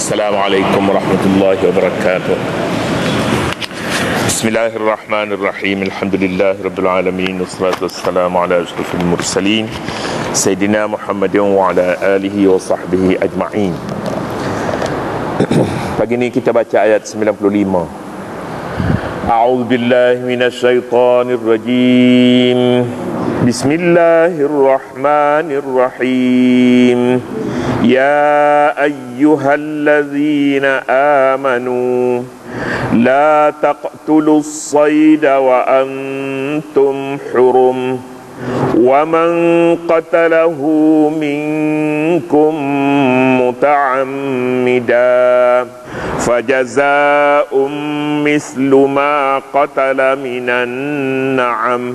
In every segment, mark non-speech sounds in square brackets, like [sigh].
السلام عليكم ورحمة الله وبركاته. بسم الله الرحمن الرحيم. الحمد لله رب العالمين والصلاة والسلام على أشرف المرسلين سيدنا محمد وعلى آله وصحبه أجمعين. Pagi baca ayat 95 أعوذ بالله من الشيطان الرجيم بسم الله الرحمن الرحيم يا أيها الذين آمنوا لا تقتلوا الصيد وأنتم حرم ومن قتله منكم متعمدا فجزاء مثل ما قتل من النعم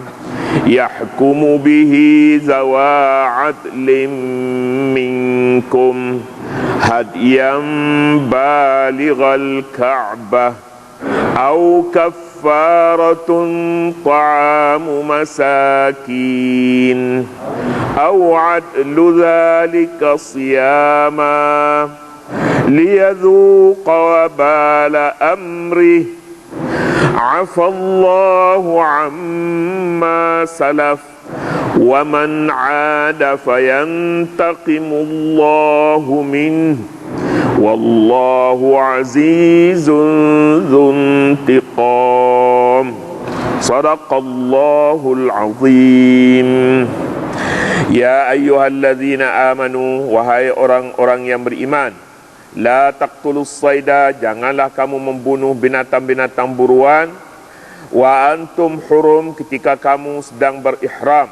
يحكم به ذوى عدل منكم هديا بالغ الكعبة أو كفارة طعام مساكين. أو عدل ذلك صياما. ليذوق وبال أمره. عفى الله عما سلف. ومن عاد فينتقم الله منه. والله عزيز ذو انتقام صدق الله العظيم يا أيها الذين آمنوا وهاي orang-orang yang beriman La taqtulus sayda Janganlah kamu membunuh binatang-binatang buruan Wa antum hurum ketika kamu sedang berihram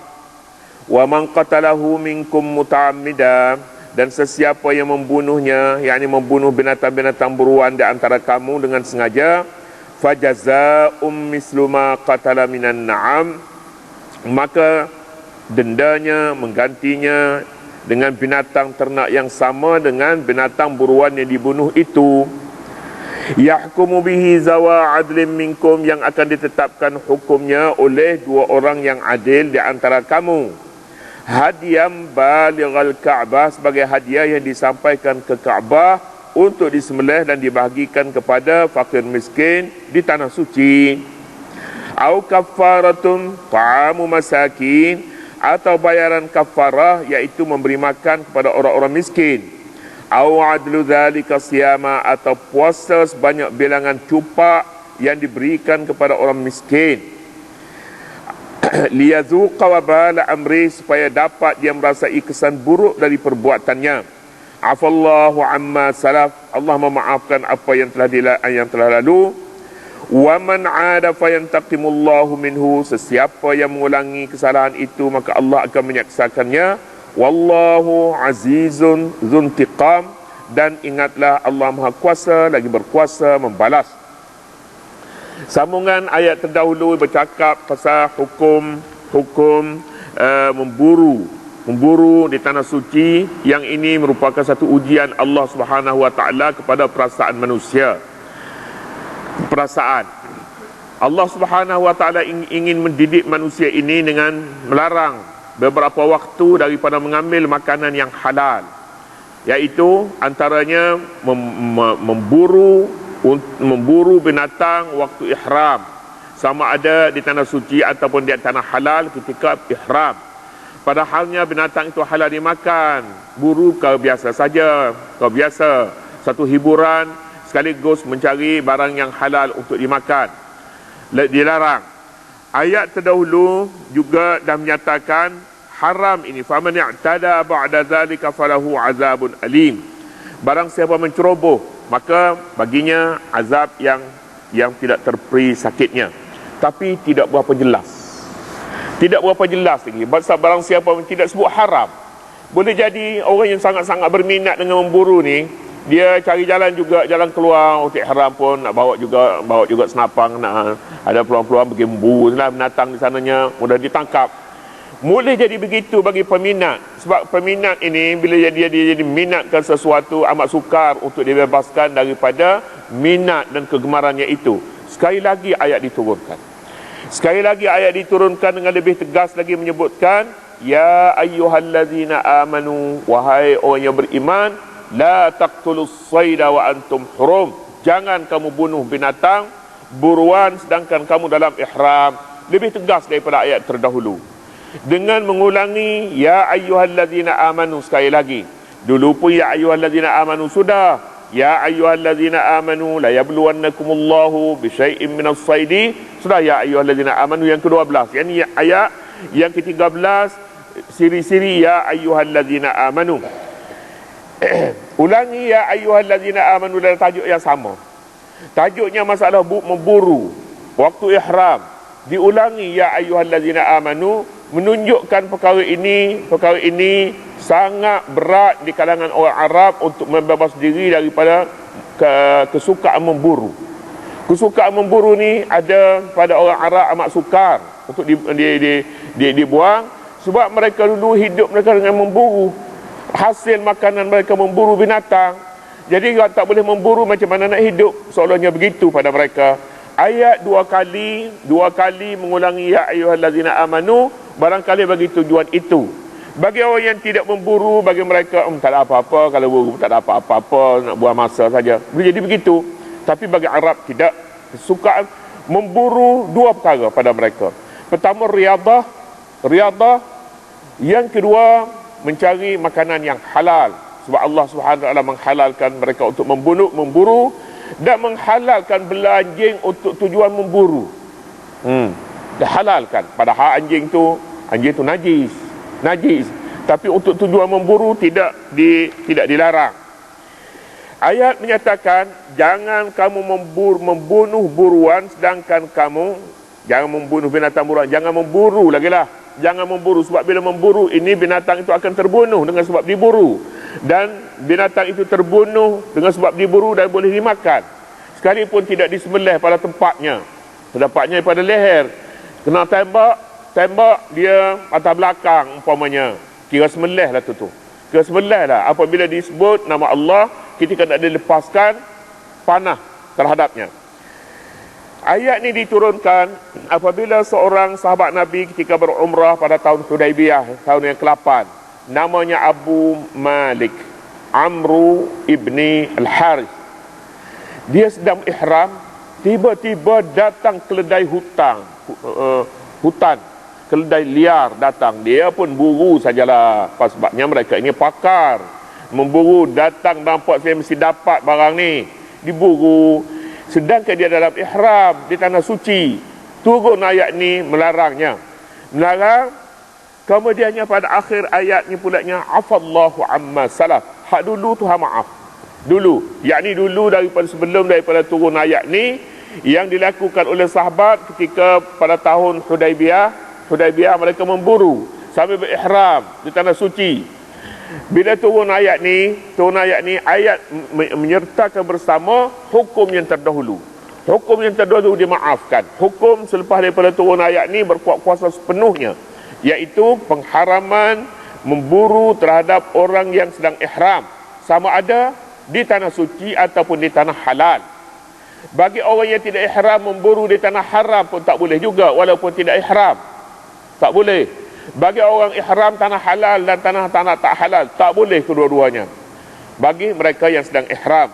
Wa man qatalahu minkum muta'ammida dan sesiapa yang membunuhnya yakni membunuh binatang-binatang buruan di antara kamu dengan sengaja Fajaza'um mislu ma qatala minan na'am. Maka dendanya menggantinya dengan binatang ternak yang sama dengan binatang buruan yang dibunuh itu. Yahkumu bihi zawa adlim minkum yang akan ditetapkan hukumnya oleh dua orang yang adil di antara kamu hadiyam balighal ka'bah sebagai hadiah yang disampaikan ke Ka'bah untuk disembelih dan dibahagikan kepada fakir miskin di tanah suci. Au kafaratun ta'amu masakin atau bayaran kafarah iaitu memberi makan kepada orang-orang miskin. Au adlu dzalika siyama atau puasa sebanyak bilangan cupak yang diberikan kepada orang miskin [clears throat] liyazuqa wabala amri supaya dapat dia merasai kesan buruk dari perbuatannya. Afallahu amma salaf. Allah memaafkan apa yang telah yang telah lalu. Wa man 'ada fayantaqimullahu minhu. Sesiapa yang mengulangi kesalahan itu maka Allah akan menyaksakannya. Wallahu azizun dzuntiqam dan ingatlah Allah Maha Kuasa lagi berkuasa membalas Sambungan ayat terdahulu bercakap pasal hukum hukum uh, memburu memburu di tanah suci yang ini merupakan satu ujian Allah Subhanahu wa taala kepada perasaan manusia perasaan. Allah Subhanahu wa taala ingin mendidik manusia ini dengan melarang beberapa waktu daripada mengambil makanan yang halal. Iaitu antaranya mem- memburu memburu binatang waktu ihram sama ada di tanah suci ataupun di tanah halal ketika ihram. Padahalnya binatang itu halal dimakan. Buru kau biasa saja, kau biasa. Satu hiburan sekaligus mencari barang yang halal untuk dimakan dilarang ayat terdahulu juga dah menyatakan haram ini faman i'tada ba'da zalika falahu azabun alim barang siapa menceroboh maka baginya azab yang yang tidak terperi sakitnya. Tapi tidak berapa jelas. Tidak berapa jelas lagi. Barang siapa yang tidak sebut haram boleh jadi orang yang sangat-sangat berminat dengan memburu ni dia cari jalan juga jalan keluar untuk haram pun nak bawa juga bawa juga senapang nak ada peluang-peluang pergi memburu. Lah binatang di sananya mudah ditangkap boleh jadi begitu bagi peminat. Sebab peminat ini bila dia, dia jadi minatkan sesuatu amat sukar untuk dibebaskan daripada minat dan kegemarannya itu. Sekali lagi ayat diturunkan. Sekali lagi ayat diturunkan dengan lebih tegas lagi menyebutkan ya ayyuhallazina amanu wahai orang yang beriman la taqtulus sayda wa antum hurum. Jangan kamu bunuh binatang buruan sedangkan kamu dalam ihram. Lebih tegas daripada ayat terdahulu dengan mengulangi ya ayyuhallazina amanu sekali lagi. Dulu pun ya ayyuhallazina amanu sudah. Ya ayyuhallazina amanu la yabluwannakumullahu bisyai'in minas saidi. Sudah ya ayyuhallazina amanu yang ke-12 yani ayat yang ke-13 siri-siri ya ayyuhallazina amanu. [clears throat] Ulangi ya ayyuhallazina amanu dalam tajuk yang sama. Tajuknya masalah bu- memburu. Waktu ihram diulangi ya ayyuhallazina amanu menunjukkan perkara ini perkara ini sangat berat di kalangan orang Arab untuk membebas diri daripada ke, kesukaan memburu. Kesukaan memburu ni ada pada orang Arab amat sukar untuk di, di, di, di, dibuang sebab mereka dulu hidup mereka dengan memburu. Hasil makanan mereka memburu binatang. Jadi kalau tak boleh memburu macam mana nak hidup. Seolahnya begitu pada mereka ayat dua kali dua kali mengulangi ya ayyuhallazina amanu barangkali bagi tujuan itu. Bagi orang yang tidak memburu bagi mereka um, tak ada apa-apa kalau buru tak ada apa-apa nak buang masa saja. Boleh jadi begitu. Tapi bagi Arab tidak. Kesukaan memburu dua perkara pada mereka. Pertama riadah. Riadah. Yang kedua mencari makanan yang halal. Sebab Allah Subhanahu menghalalkan mereka untuk membunuh memburu dan menghalalkan bela anjing untuk tujuan memburu. Hmm. Dihalalkan padahal anjing tu anjing tu najis. Najis. Tapi untuk tujuan memburu tidak di tidak dilarang. Ayat menyatakan jangan kamu membur, membunuh buruan sedangkan kamu jangan membunuh binatang buruan, jangan memburu lagi lah. Jangan memburu sebab bila memburu ini binatang itu akan terbunuh dengan sebab diburu dan binatang itu terbunuh dengan sebab diburu dan boleh dimakan. Sekalipun tidak disembelih pada tempatnya. Terdapatnya pada leher. Kena tembak tembak dia atas belakang umpamanya. Kira sembelih lah tu tu. Kira sembelih lah. Apabila disebut nama Allah kita kena dilepaskan panah terhadapnya. Ayat ni diturunkan apabila seorang sahabat Nabi ketika berumrah pada tahun Hudaibiyah, tahun yang ke-8 namanya Abu Malik Amru ibni Al-Harith. Dia sedang ihram tiba-tiba datang keledai hutang uh, hutan keledai liar datang. Dia pun buru sajalah sebabnya mereka ini pakar. Memburu datang nampak saya mesti dapat barang ni. Diburu. Sedangkan dia dalam ihram di tanah suci. Turun ayat ni melarangnya. Melarang Kemudiannya pada akhir ayat ni pulaknya afallahu amma salaf. Hak dulu Tuhan maaf. Dulu, yakni dulu daripada sebelum daripada turun ayat ni yang dilakukan oleh sahabat ketika pada tahun Hudaibiyah, Hudaibiyah mereka memburu sambil berihram di tanah suci. Bila turun ayat ni, turun ayat ni ayat menyertakan bersama hukum yang terdahulu. Hukum yang terdahulu dimaafkan. Hukum selepas daripada turun ayat ni berkuat kuasa sepenuhnya iaitu pengharaman memburu terhadap orang yang sedang ihram. Sama ada di tanah suci ataupun di tanah halal. Bagi orang yang tidak ihram memburu di tanah haram pun tak boleh juga walaupun tidak ihram. Tak boleh. Bagi orang ihram tanah halal dan tanah-tanah tak halal tak boleh kedua-duanya. Bagi mereka yang sedang ihram.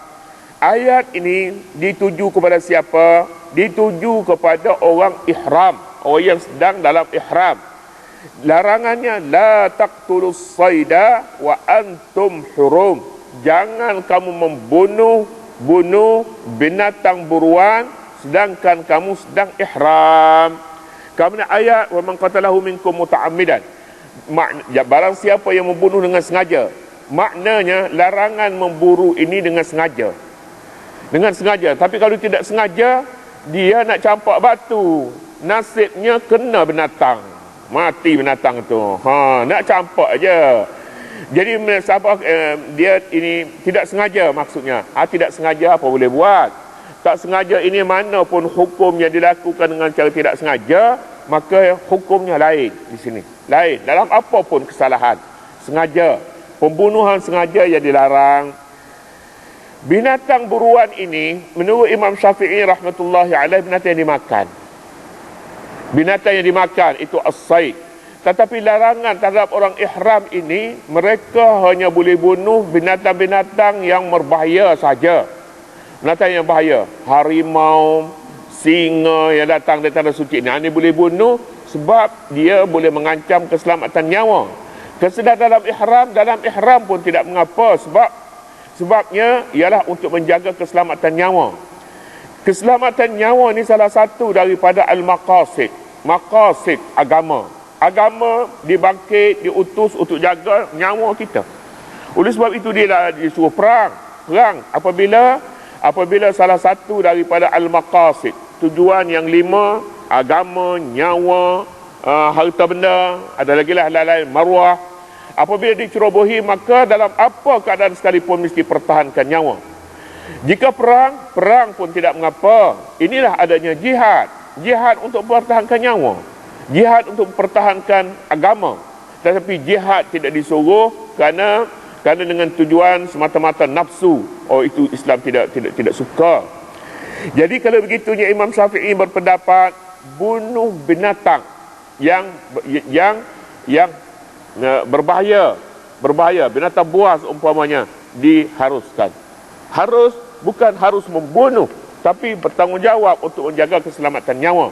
Ayat ini dituju kepada siapa? Dituju kepada orang ihram. Orang yang sedang dalam ihram larangannya la taqtulus sayda wa antum hurum. Jangan kamu membunuh bunuh binatang buruan sedangkan kamu sedang ihram. Kemudian ayat wa man qatalahu minkum muta'ammidan. Ya, barang siapa yang membunuh dengan sengaja maknanya larangan memburu ini dengan sengaja. Dengan sengaja. Tapi kalau tidak sengaja dia nak campak batu. Nasibnya kena binatang mati binatang tu. Ha nak campak aja jadi siapa eh, dia ini tidak sengaja maksudnya. Ha, tidak sengaja apa boleh buat? Tak sengaja ini mana pun hukum yang dilakukan dengan cara tidak sengaja maka hukumnya lain di sini. Lain. Dalam apa pun kesalahan. Sengaja. Pembunuhan sengaja yang dilarang. Binatang buruan ini menurut Imam Syafi'i rahmatullahi alaih binatang yang dimakan binatang yang dimakan itu as-said Tetapi larangan terhadap orang ihram ini mereka hanya boleh bunuh binatang-binatang yang berbahaya saja. Binatang yang bahaya, harimau, singa yang datang dari tanah suci ini, ini boleh bunuh sebab dia boleh mengancam keselamatan nyawa. Kesedar dalam ihram, dalam ihram pun tidak mengapa sebab sebabnya ialah untuk menjaga keselamatan nyawa. Keselamatan nyawa ini salah satu daripada al-maqasid, maqasid agama agama dibangkit, diutus untuk jaga nyawa kita. Oleh sebab itu dia disuruh perang. Perang apabila apabila salah satu daripada al-maqasid, tujuan yang lima, agama, nyawa, uh, harta benda, ada lagi lah lain-lain, maruah. Apabila dicerobohi, maka dalam apa keadaan sekalipun mesti pertahankan nyawa. Jika perang, perang pun tidak mengapa. Inilah adanya jihad. Jihad untuk pertahankan nyawa. Jihad untuk mempertahankan agama. Tetapi jihad tidak disuruh kerana kerana dengan tujuan semata-mata nafsu. Oh itu Islam tidak tidak tidak suka. Jadi kalau begitunya Imam Syafi'i berpendapat bunuh binatang yang yang yang uh, berbahaya. Berbahaya. Binatang buas umpamanya diharuskan harus bukan harus membunuh tapi bertanggungjawab untuk menjaga keselamatan nyawa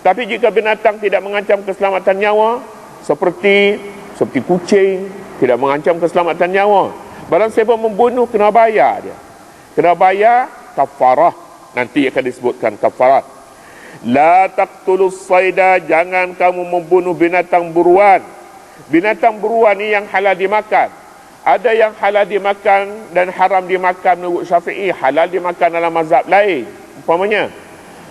tapi jika binatang tidak mengancam keselamatan nyawa seperti seperti kucing tidak mengancam keselamatan nyawa, barang siapa membunuh kena bayar dia. Kena bayar kafarah. Nanti akan disebutkan kafarah. La taqtulus sayda jangan kamu membunuh binatang buruan. Binatang buruan ni yang halal dimakan. Ada yang halal dimakan dan haram dimakan menurut Syafi'i, halal dimakan dalam mazhab lain. Umpamanya,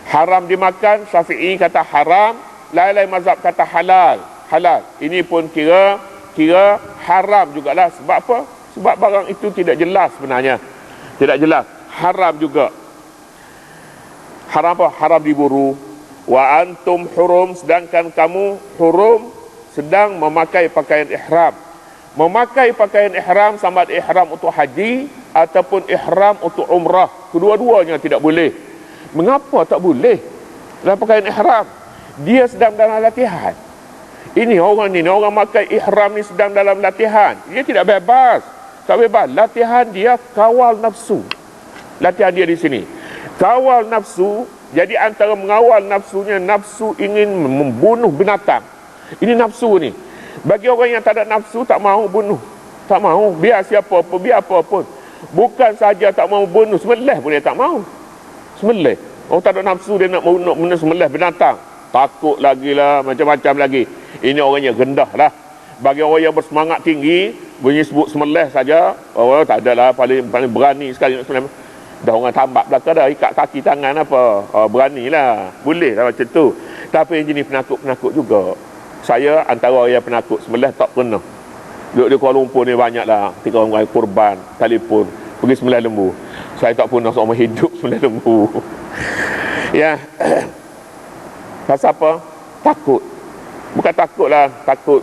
haram dimakan Syafi'i kata haram lain-lain mazhab kata halal. Halal. Ini pun kira kira haram jugalah. Sebab apa? Sebab barang itu tidak jelas sebenarnya. Tidak jelas. Haram juga. Haram apa? Haram diburu. Wa antum hurum sedangkan kamu hurum sedang memakai pakaian ihram memakai pakaian ihram sama ada ihram untuk haji ataupun ihram untuk umrah kedua-duanya tidak boleh Mengapa tak boleh dalam pakaian ihram? Dia sedang dalam latihan. Ini orang ni, orang makai ihram ni sedang dalam latihan. Dia tidak bebas. Tak bebas. Latihan dia kawal nafsu. Latihan dia di sini. Kawal nafsu, jadi antara mengawal nafsunya, nafsu ingin membunuh binatang. Ini nafsu ni. Bagi orang yang tak ada nafsu, tak mahu bunuh. Tak mahu. Biar siapa pun, biar apa pun. Bukan saja tak mahu bunuh, sembelih pun dia tak mahu. Sembelih. Orang tak ada nafsu dia nak nak nak sembelih binatang. Takut lagi lah macam-macam lagi. Ini orangnya rendah lah. Bagi orang yang bersemangat tinggi bunyi sebut sembelih saja oh tak ada lah. Paling paling berani sekali nak sembelih. Dah orang tambak belakang dah ikat kaki tangan apa. Oh, berani lah. Boleh lah macam tu. Tapi jenis penakut-penakut juga saya antara orang yang penakut. Sembelih tak pernah. Duduk di Kuala Lumpur ni banyak lah ketika orang kurban telefon. Pergi sembelih lembu. Saya tak pernah seumur hidup [laughs] sembelih lembu. Ya. [clears throat] Pasal apa? Takut. Bukan takut lah takut.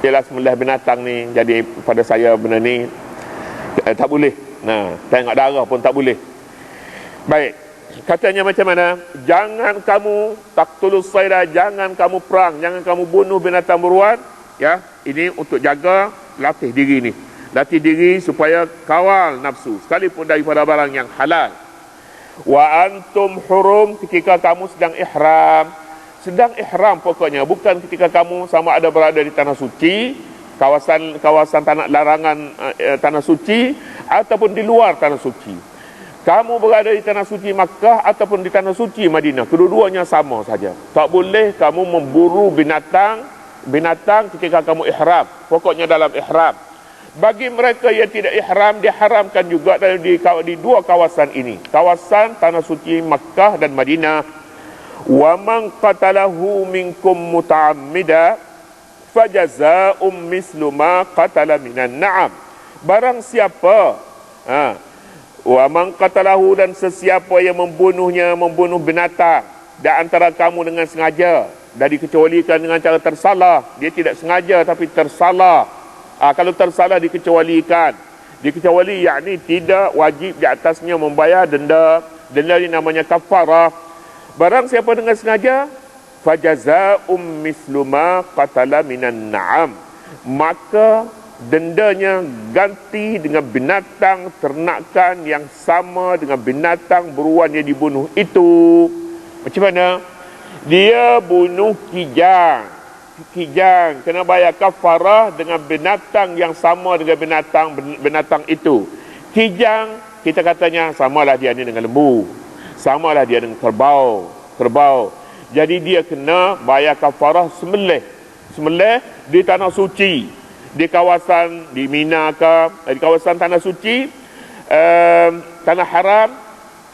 Ialah sembelih binatang ni jadi pada saya benda ni eh, tak boleh. Nah tengok darah pun tak boleh. Baik katanya macam mana? Jangan kamu tak tulus saya jangan kamu perang jangan kamu bunuh binatang buruan ya ini untuk jaga latih diri ni. Latih diri supaya kawal nafsu sekalipun daripada barang yang halal. Wa antum hurum ketika kamu sedang ihram. Sedang ihram pokoknya bukan ketika kamu sama ada berada di tanah suci kawasan kawasan tanah larangan uh, tanah suci ataupun di luar tanah suci kamu berada di tanah suci Makkah ataupun di tanah suci Madinah. Kedua-duanya sama saja. Tak boleh kamu memburu binatang binatang ketika kamu ihram. Pokoknya dalam ihram. Bagi mereka yang tidak ihram diharamkan juga di, di dua kawasan ini. Kawasan tanah suci Makkah dan Madinah. Wa man qatalahu minkum muta'ammida fajaza'um mislu ma qatala minan na'am. Barang siapa ha wa man qatalahu dan sesiapa yang membunuhnya membunuh binatang di antara kamu dengan sengaja dari kecualikan dengan cara tersalah dia tidak sengaja tapi tersalah Ah, kalau tersalah dikecualikan. Dikecuali yakni tidak wajib di atasnya membayar denda. Denda ini namanya kafarah. Barang siapa dengan sengaja, fajaza'um mislu ma qatala minan na'am maka dendanya ganti dengan binatang ternakan yang sama dengan binatang beruang yang dibunuh itu. Macam mana? Dia bunuh kijang. Kijang kena bayar kafarah dengan binatang yang sama dengan binatang binatang itu. Kijang kita katanya samalah dia ni dengan lembu. Samalah dia dengan kerbau kerbau. Jadi dia kena bayar kafarah sembelih. Sembelih di tanah suci di kawasan di Mina ke di kawasan tanah suci um, tanah haram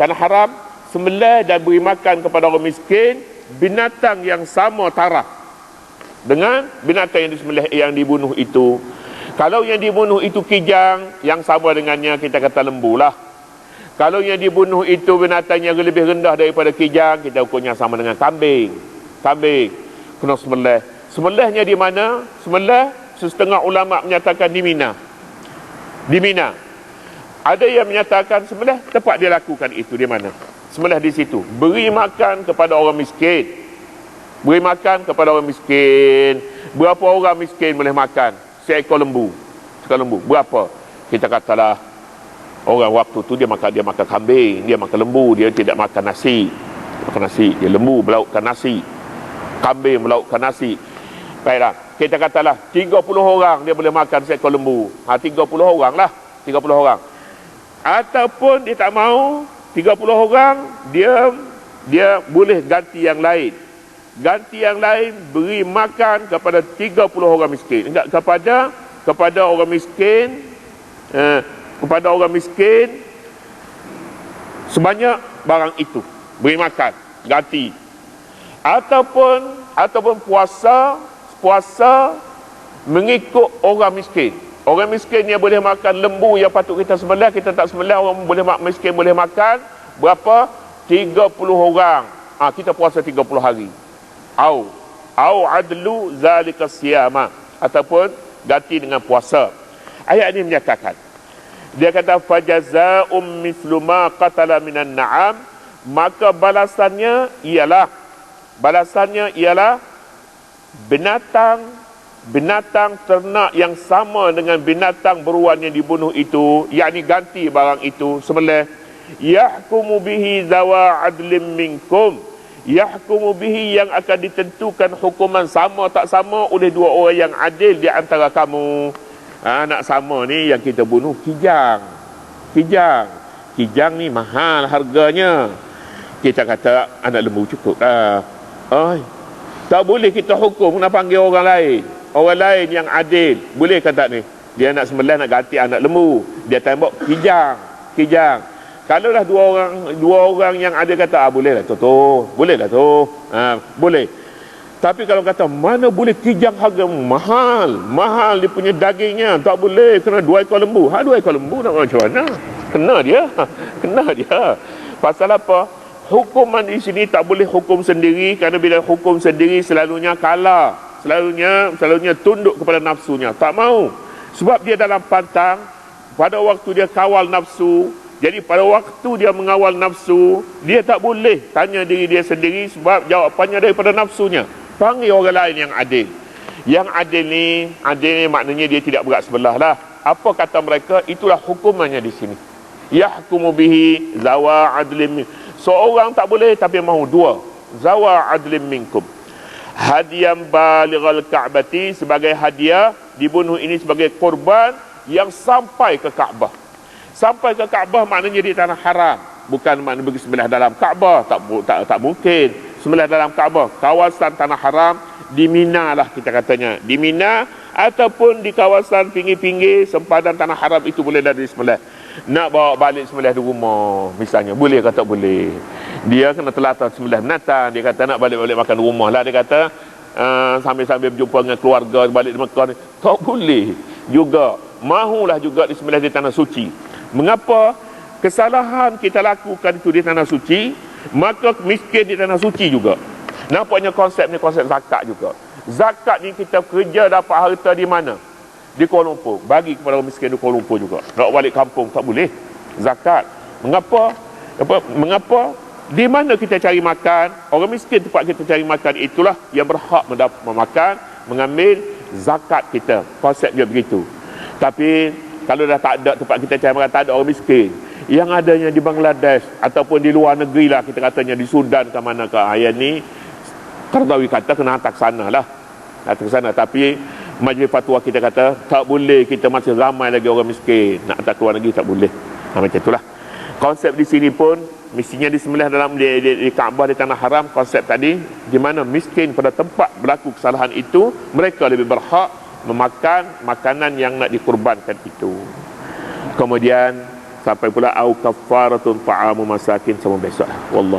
tanah haram sembelih dan beri makan kepada orang miskin binatang yang sama taraf. Dengan binatang yang disembelih yang dibunuh itu. Kalau yang dibunuh itu kijang yang sama dengannya kita kata lembu lah. Kalau yang dibunuh itu binatang yang lebih rendah daripada kijang kita ukurnya sama dengan kambing. Kambing kena sembelih. Sembelihnya di mana? Sembelih setengah ulama menyatakan di Mina. Di Mina. Ada yang menyatakan sebelah tempat dia lakukan itu di mana? Sebelah di situ. Beri makan kepada orang miskin. Beri makan kepada orang miskin. Berapa orang miskin boleh makan? Seekor lembu. Seekor lembu. Berapa? Kita katalah orang waktu tu dia makan dia makan kambing, dia makan lembu, dia tidak makan nasi. Makan nasi, dia lembu melautkan nasi. Kambing melautkan nasi. Baiklah kita katalah 30 orang dia boleh makan seekor lembu. Ha 30 orang lah. 30 orang. Ataupun dia tak mau 30 orang dia dia boleh ganti yang lain. Ganti yang lain beri makan kepada 30 orang miskin. Enggak kepada kepada orang miskin eh, kepada orang miskin sebanyak barang itu beri makan ganti ataupun ataupun puasa puasa mengikut orang miskin. Orang miskin yang boleh makan lembu yang patut kita sembelih, kita tak sembelih, orang boleh mak miskin boleh makan berapa? 30 orang. Ah ha, kita puasa 30 hari. Au au adlu zalika siyama ataupun ganti dengan puasa. Ayat ini menyatakan dia kata fajazaa'um mithlu ma qatala minan na'am maka balasannya ialah balasannya ialah binatang binatang ternak yang sama dengan binatang beruang yang dibunuh itu yakni ganti barang itu sembelih yahkumu bihi zawa adlim minkum. Yahkumu bihi yang akan ditentukan hukuman sama tak sama oleh dua orang yang adil di antara kamu. Ha, nak sama ni yang kita bunuh kijang. Kijang. Kijang ni mahal harganya. Kita kata anak lembu cukup lah oh, tak boleh kita hukum nak panggil orang lain. Orang lain yang adil. Boleh tak ni? Dia nak sembilan nak ganti anak lembu. Dia tembok kijang. Kijang. Kalau lah dua orang dua orang yang ada kata ah boleh lah tu tu. Boleh lah tu. Ha, boleh. Tapi kalau kata mana boleh kijang harga mahal. Mahal dia punya dagingnya. Tak boleh. Kena dua ekor lembu. Ha dua ekor lembu nak macam mana? Kena dia. Kena dia. Pasal apa? Hukuman di sini tak boleh hukum sendiri kerana bila hukum sendiri selalunya kalah selalunya selalunya tunduk kepada nafsunya. Tak mau. Sebab dia dalam pantang pada waktu dia kawal nafsu jadi pada waktu dia mengawal nafsu dia tak boleh tanya diri dia sendiri sebab jawapannya daripada nafsunya. Panggil orang lain yang adil. Yang adil ni adil ni maknanya dia tidak berat sebelah lah. Apa kata mereka? Itulah hukumannya di sini. Yahkumu bihi zawa adlim seorang tak boleh tapi mahu dua. Zawa adlim minkum. Hadiah balighal ka'bati sebagai hadiah dibunuh ini sebagai korban yang sampai ke Kaabah sampai ke Kaabah maknanya di tanah haram. Bukan makna bagi sebelah dalam Kaabah tak tak tak mungkin. Sebelah dalam Kaabah kawasan tanah haram di Mina lah kita katanya. Di Mina ataupun di kawasan pinggir-pinggir sempadan tanah haram itu boleh dari sebelah nak bawa balik sembelih di rumah misalnya. Boleh kata boleh? Dia kena telata sembelih binatang. Dia kata nak balik-balik makan rumah lah. Dia kata uh, sambil-sambil berjumpa dengan keluarga balik di Mekah. Tak boleh. Juga mahulah juga di sembelih di tanah suci. Mengapa? Kesalahan kita lakukan itu di tanah suci maka miskin di tanah suci juga. Nampaknya konsep ni konsep zakat juga. Zakat ni kita kerja dapat harta di mana di Kuala Lumpur. Bagi kepada orang miskin di Kuala Lumpur juga. Nak balik kampung tak boleh. Zakat. Mengapa? Apa? Mengapa? Di mana kita cari makan? Orang miskin tempat kita cari makan itulah yang berhak mendapat memakan mengambil zakat kita. Konsep dia begitu. Tapi kalau dah tak ada tempat kita cari makan tak ada orang miskin. Yang adanya di Bangladesh ataupun di luar negeri lah kita katanya di Sudan ke mana ke ayat ni Kardawi kata kena hantar ke sana lah. Hantar ke sana. Tapi majlis fatwa kita kata tak boleh kita masih ramai lagi orang miskin. Nak hantar keluar negeri tak boleh. Ha, macam itulah. Konsep di sini pun mestinya disembelih dalam di, di, di Kaabah di tanah haram konsep tadi di mana miskin pada tempat berlaku kesalahan itu mereka lebih berhak memakan makanan yang nak dikurbankan itu. Kemudian sampai pula au kafaratun ta'amu masakin sama besok wallah